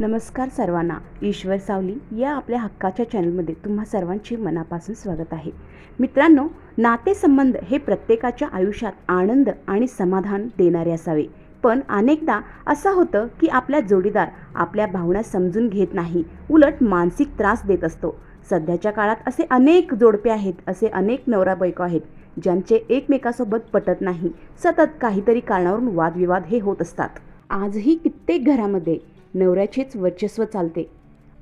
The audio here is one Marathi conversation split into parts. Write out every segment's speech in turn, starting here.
नमस्कार सर्वांना. ईश्वर सावली या आपल्या हक्काच्या चॅनलमध्ये तुम्हा सर्वांचे मनापासून स्वागत आहे. मित्रांनो नातेसंबंध हे प्रत्येकाच्या आयुष्यात आनंद आणि समाधान देणारे असावे. पण अनेकदा असं होतं की आपल्या जोडीदार आपल्या भावना समजून घेत नाही उलट मानसिक त्रास देत असतो. सध्याच्या काळात असे अनेक जोडपे आहेत असे अनेक नवरा बायको आहेत ज्यांचे एकमेकासोबत पटत नाही. सतत काहीतरी कारणावरून वादविवाद हे होत असतात. आजही कित्येक घरामध्ये नवऱ्याचेच वर्चस्व चालते.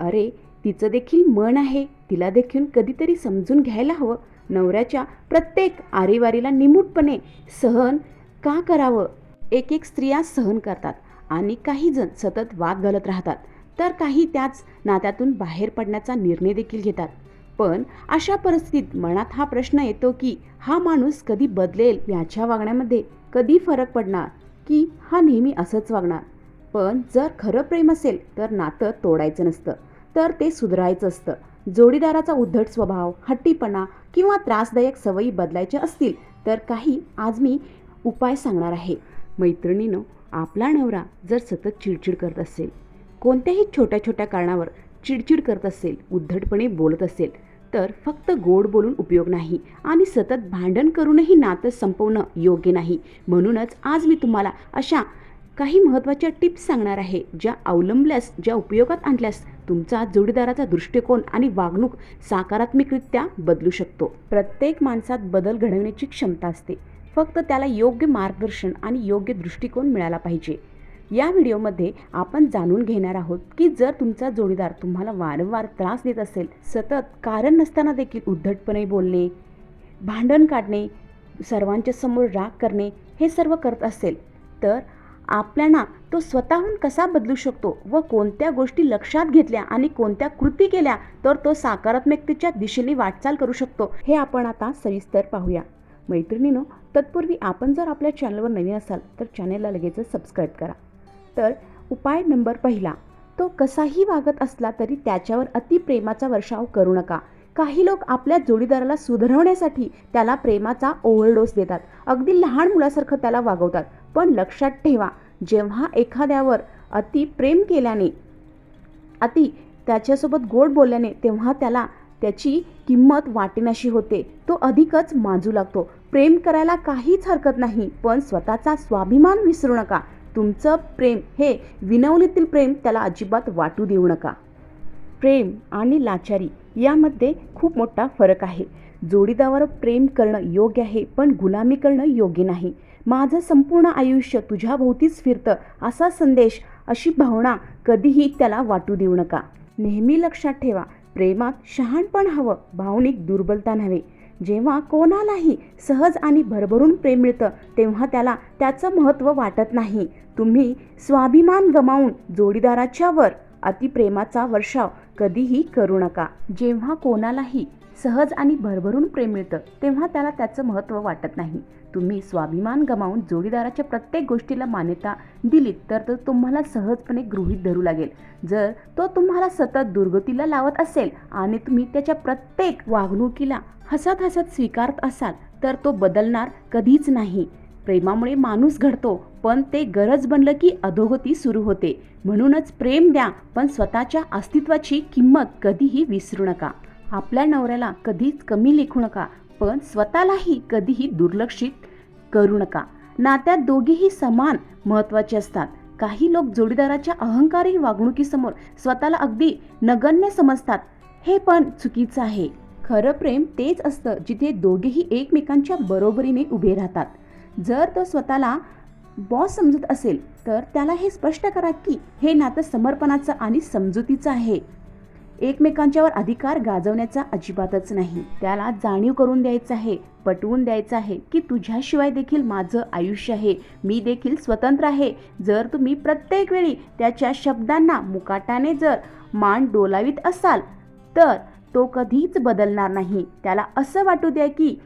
अरे तिचं देखील मन आहे. तिला देखील कधीतरी समजून घ्यायला हवं. नवऱ्याच्या प्रत्येक आरेवारीला निमूटपणे सहन का करावं? एक एक स्त्रिया सहन करतात आणि काही जण सतत वाद घालत राहतात. तर काही त्याच नात्यातून बाहेर पडण्याचा निर्णय देखील घेतात. पण अशा परिस्थितीत मनात हा प्रश्न येतो की हा माणूस कधी बदलेल याच्या वागण्यामध्ये कधी फरक पडणार? की हा नेहमी असंच वागणार? पण जर खरं प्रेम असेल तर नातं तोडायचं नसतं. तर ते सुधारायचं असतं. जोडीदाराचा उद्धट स्वभाव हट्टीपणा किंवा त्रासदायक सवयी बदलायच्या असतील तर काही आज मी उपाय सांगणार आहे. मैत्रिणीनं आपला नवरा जर सतत चिडचिड करत असेल कोणत्याही छोट्या छोट्या कारणावर चिडचिड करत असेल उद्धटपणे बोलत असेल तर फक्त गोड बोलून उपयोग नाही आणि सतत भांडण करूनही नातं संपवणं योग्य नाही. म्हणूनच आज मी तुम्हाला अशा काही महत्त्वाच्या टिप्स सांगणार आहे ज्या अवलंबल्यास ज्या उपयोगात आणल्यास तुमचा जोडीदाराचा दृष्टिकोन आणि वागणूक सकारात्मकरित्या बदलू शकतो. प्रत्येक माणसात बदल घडवण्याची क्षमता असते. फक्त त्याला योग्य मार्गदर्शन आणि योग्य दृष्टिकोन मिळाला पाहिजे. या व्हिडिओमध्ये आपण जाणून घेणार आहोत की जर तुमचा जोडीदार तुम्हाला वारंवार त्रास देत असेल सतत कारण नसताना देखील उद्धटपणे बोलणे भांडण काढणे सर्वांच्या समोर राग करणे हे सर्व करत असेल तर आपल्याला तो स्वतःहून कसा बदलू शकतो व कोणत्या गोष्टी लक्षात घेतल्या आणि कोणत्या कृती केल्या तर तो सकारात्मकतेच्या दिशेने वाटचाल करू शकतो. हे आपण आता सविस्तर पाहूया. मैत्रिणीनो तत्पूर्वी आपण जर आपल्या चॅनलवर नवीन असाल तर चॅनलला लगेचच सबस्क्राईब करा. तर उपाय नंबर पहिला तो कसाही वागत असला तरी त्याच्यावर अतिप्रेमाचा वर्षाव करू नका. काही लोक आपल्या जोडीदाराला सुधारवण्यासाठी त्याला प्रेमाचा ओव्हरडोस देतात. अगदी लहान मुलासारखं त्याला वागवतात. पण लक्षात ठेवा जेव्हा एखाद्यावर अति प्रेम केल्याने अति त्याच्यासोबत गोड बोलल्याने तेव्हा त्याला त्याची किंमत वाटेनाशी होते. तो अधिकच माजू लागतो. प्रेम करायला काहीच हरकत नाही पण स्वतःचा स्वाभिमान विसरू नका. तुमचं प्रेम हे विनवणीतील प्रेम त्याला अजिबात वाटू देऊ नका. प्रेम आणि लाचारी यामध्ये खूप मोठा फरक आहे. जोडीदारावर प्रेम करणं योग्य आहे पण गुलामी करणं योग्य नाही. माझं संपूर्ण आयुष्य तुझ्याभोवतीच फिरतं असा संदेश अशी भावना कधीही त्याला वाटू देऊ नका. नेहमी लक्षात ठेवा प्रेमात शहाणपण हवं भावनिक दुर्बलता नव्हे. जेव्हा कोणालाही सहज आणि भरभरून प्रेम मिळतं तेव्हा त्याला त्याचं महत्त्व वाटत नाही. तुम्ही स्वाभिमान गमावून जोडीदाराच्यावर अतिप्रेमाचा वर्षाव कधीही करू नका. जेव्हा कोणालाही सहज आणि भरभरून प्रेम मिळतं तेव्हा त्याला त्याचं महत्त्व वाटत नाही. तुम्ही स्वाभिमान गमावून जोडीदाराच्या प्रत्येक गोष्टीला मान्यता दिलीत तर तो तुम्हाला सहजपणे गृहीत धरू लागेल. जर तो तुम्हाला सतत दुर्गतीला लावत असेल आणि तुम्ही त्याच्या प्रत्येक वागणुकीला हसत हसत स्वीकारत असाल तर तो बदलणार कधीच नाही. प्रेमामुळे माणूस घडतो पण ते गरज बनलं की अधोगती सुरू होते. म्हणूनच प्रेम द्या पण स्वतःच्या अस्तित्वाची किंमत कधीही विसरू नका. आपल्या नवऱ्याला कधीच कमी लेखू नका पण स्वतःलाही कधीही दुर्लक्षित करू नका. नात्यात दोघेही समान महत्त्वाचे असतात. काही लोक जोडीदाराच्या अहंकारी वागणुकीसमोर स्वतःला अगदी नगण्य समजतात. हे पण चुकीचं आहे. खरं प्रेम तेच असतं जिथे दोघेही एकमेकांच्या बरोबरीने उभे राहतात. जर तो स्वतःला बॉस समजत असेल तर त्याला हे स्पष्ट करा की हे नातं समर्पणाचं आणि समजुतीचं आहे. एकमेकांच्यावर अधिकार गाजवण्याचा अजिबातच नाही. त्याला जाणीव करून द्यायचं आहे पटवून द्यायचं आहे की तुझ्याशिवाय देखील माझं आयुष्य आहे. मी देखील स्वतंत्र आहे. जर तुम्ही प्रत्येक वेळी त्याच्या शब्दांना मुकाटाने जर मान डोलावीत असाल तर तो कधीच बदलणार नाही. त्याला असं वाटू द्या की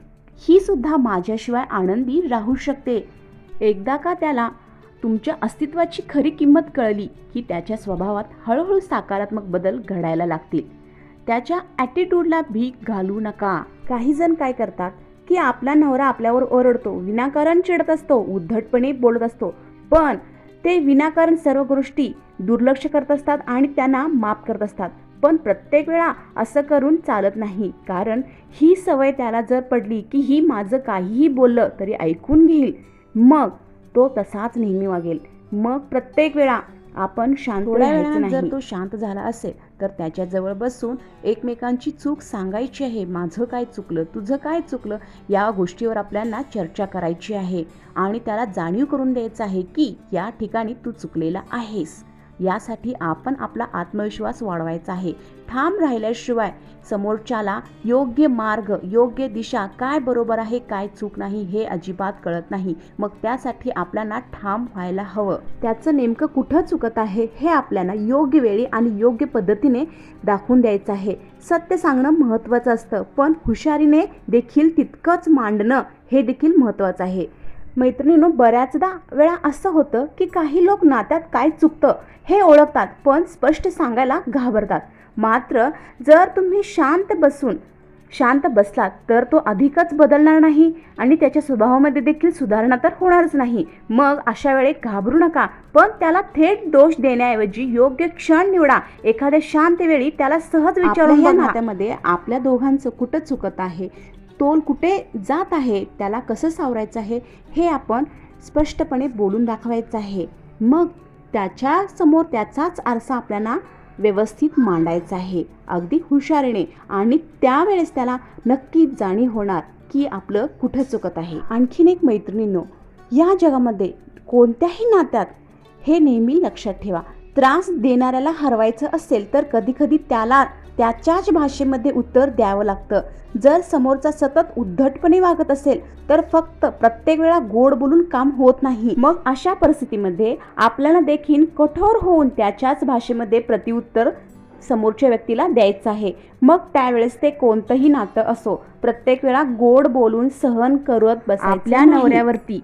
ही सुद्धा माझ्याशिवाय आनंदी राहू शकते. एकदा का त्याला तुमच्या अस्तित्वाची खरी किंमत कळली की त्याच्या स्वभावात हळूहळू सकारात्मक बदल घडायला लागतील. त्याच्या ॲटिट्यूडला भीक घालू नका. काही जण काय करतात की आपला नवरा आपल्यावर ओरडतो विनाकारण चिडत असतो उद्धटपणे बोलत असतो. पण ते विनाकारण सर्व गोष्टी दुर्लक्ष करत असतात आणि त्यांना माफ करत असतात. पण प्रत्येक वेळा असं करून चालत नाही. कारण ही सवय त्याला जर पडली की ही माझं काहीही बोललं तरी ऐकून घेईल. मग तो तसाच नेहमी वागेल. मग प्रत्येक वेळा आपण शांत राहायचं. जर तो शांत झाला असेल तर त्याच्याजवळ बसून एकमेकांची चूक सांगायची आहे. माझं काय चुकलं? तुझं काय चुकलं? या गोष्टीवर आपल्याला चर्चा करायची आहे. आणि त्याला जाणीव करून द्यायचं आहे की या ठिकाणी तू चुकलेला आहेस. यासाठी आपण आपला आत्मविश्वास वाढवायचा आहे. ठाम राहिल्याशिवाय समोरच्याला योग्य मार्ग योग्य दिशा काय बरोबर आहे काय चूक नाही हे अजिबात कळत नाही. मग त्यासाठी आपल्याला ठाम व्हायला हवं. त्याचं नेमकं कुठं चुकत आहे हे आपल्याला योग्य वेळी आणि योग्य पद्धतीने दाखवून द्यायचं आहे. सत्य सांगणं महत्त्वाचं असतं पण हुशारीने देखील तितकंच मांडणं हे देखील महत्त्वाचं आहे. मैत्रिणीनो बऱ्याचदा वेळा असं होतं की काही लोक नात्यात काय चुकतं हे ओळखतात पण स्पष्ट सांगायला घाबरतात. मात्र जर तुम्ही शांत बसून शांत बसलात तर तो अधिकच बदलणार नाही आणि त्याच्या स्वभावामध्ये देखील सुधारणा तर होणारच नाही. मग अशा वेळी घाबरू नका पण त्याला थेट दोष देण्याऐवजी योग्य क्षण निवडा. एखाद्या शांत वेळी त्याला सहज विचारून. नात्यामध्ये आपल्या दोघांचं कुठं चुकत आहे तोल कुठे जात आहे त्याला कसं सावरायचं आहे हे आपण स्पष्टपणे बोलून दाखवायचं आहे. मग त्याच्यासमोर त्याचाच आरसा आपल्याला व्यवस्थित मांडायचा आहे. अगदी हुशारीने आणि त्यावेळेस त्याला नक्की जाणीव होणार की आपलं कुठं चुकत आहे. आणखीन एक मैत्रिणींनो या जगामध्ये कोणत्याही नात्यात हे नेहमी लक्षात ठेवा. त्रास देणाऱ्याला हरवायचं असेल तर कधीकधी त्याला त्याच्याच भाषेमध्ये उत्तर द्यावं लागतं. जर समोरचा सतत उद्धटपणे वागत असेल तर फक्त प्रत्येक वेळा गोड बोलून काम होत नाही. मग अशा परिस्थितीमध्ये आपल्याला देखील कठोर होऊन त्याच्याच भाषेमध्ये प्रतिउत्तर समोरच्या व्यक्तीला द्यायचं आहे. मग त्यावेळेस ते कोणतंही नातं असो प्रत्येक वेळा गोड बोलून सहन करत बसायचं आपल्या. नवऱ्यावरती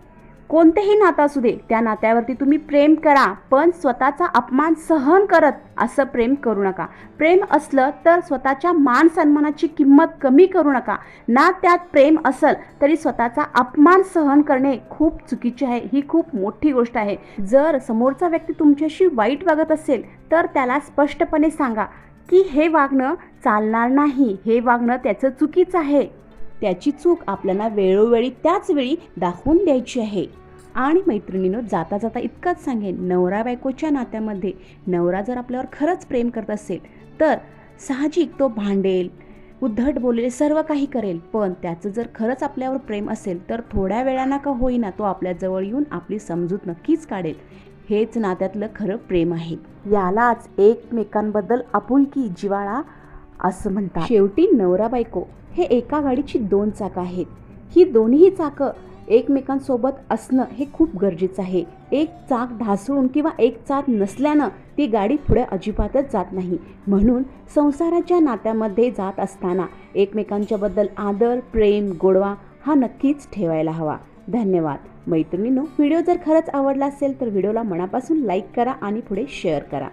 कोणतेही नातं असू दे त्या नात्यावरती तुम्ही प्रेम करा पण स्वतःचा अपमान सहन करत असं प्रेम करू नका. प्रेम असलं तर स्वतःच्या मान सन्मानाची किंमत कमी करू नका. ना त्यात प्रेम असल तरी स्वतःचा अपमान सहन करणे खूप चुकीचे आहे ही खूप मोठी गोष्ट आहे. जर समोरचा व्यक्ती तुमच्याशी वाईट वागत असेल तर त्याला स्पष्टपणे सांगा की हे वागणं चालणार नाही हे वागणं त्याचं चुकीचं आहे. त्याची चूक आपल्याला वेळोवेळी त्याच वेळी दाखवून द्यायची आहे. आणि मैत्रिणीनं जाता जाता इतकंच सांगेन नवरा बायकोच्या नात्यामध्ये नवरा जर आपल्यावर खरंच प्रेम करत असेल तर साहजिक तो भांडेल उद्धट बोलेल सर्व काही करेल. पण त्याचं जर खरंच आपल्यावर प्रेम असेल तर थोड्या वेळानं का होईना तो आपल्याजवळ येऊन आपली समजूत नक्कीच काढेल. हेच नात्यातलं खरं प्रेम आहे. यालाच एकमेकांबद्दल आपुलकी जिवाळा असं म्हणतात. शेवटी नवरा बायको हे एका गाडीची दोन चाकं आहेत. ही दोन्ही चाकं एकमेकांसोबत असणं हे खूप गरजेचं आहे. एक चाक ढासळून किंवा एक चाक नसल्यानं ती गाडी पुढे अजिबातच जात नाही. म्हणून संसाराच्या नात्यामध्ये जात असताना एकमेकांच्याबद्दल आदर प्रेम गोडवा हा नक्कीच ठेवायला हवा. धन्यवाद. मैत्रिणींनो व्हिडिओ जर खरंच आवडला असेल तर व्हिडिओला मनापासून लाईक करा आणि पुढे शेअर करा.